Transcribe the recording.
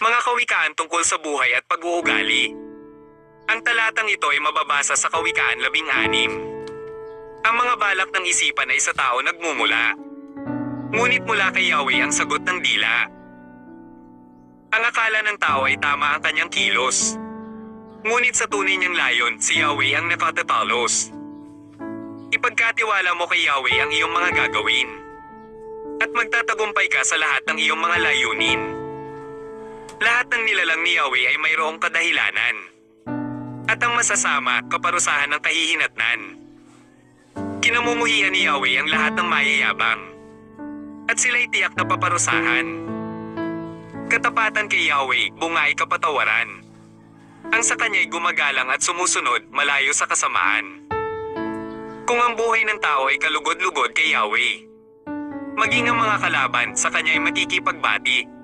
Mga kawikaan tungkol sa buhay at pag-uugali. Ang talatang ito ay mababasa sa Kawikaan 16. Ang mga balak ng isipan ay sa tao nagmumula. Ngunit mula kay Yahweh ang sagot ng dila. Ang akala ng tao ay tama ang kanyang kilos. Ngunit sa tunay niyang layon, si Yahweh ang nakatatalos. Ipagkatiwala mo kay Yahweh ang iyong mga gagawin. At magtatagumpay ka sa lahat ng iyong mga layunin. Lahat ng nilalang ni Yahweh ay mayroong kadahilanan. At ang masasama, kaparusahan ng kahihinatnan. Kinamumuhian ni Yahweh ang lahat ng mayayabang. At sila'y tiyak na paparusahan. Katapatan kay Yahweh, bungay kapatawaran. Ang sa kanya'y gumagalang at sumusunod malayo sa kasamaan. Kung ang buhay ng tao ay kalugod-lugod kay Yahweh, maging ang mga kalaban sa kanya'y makikipagbati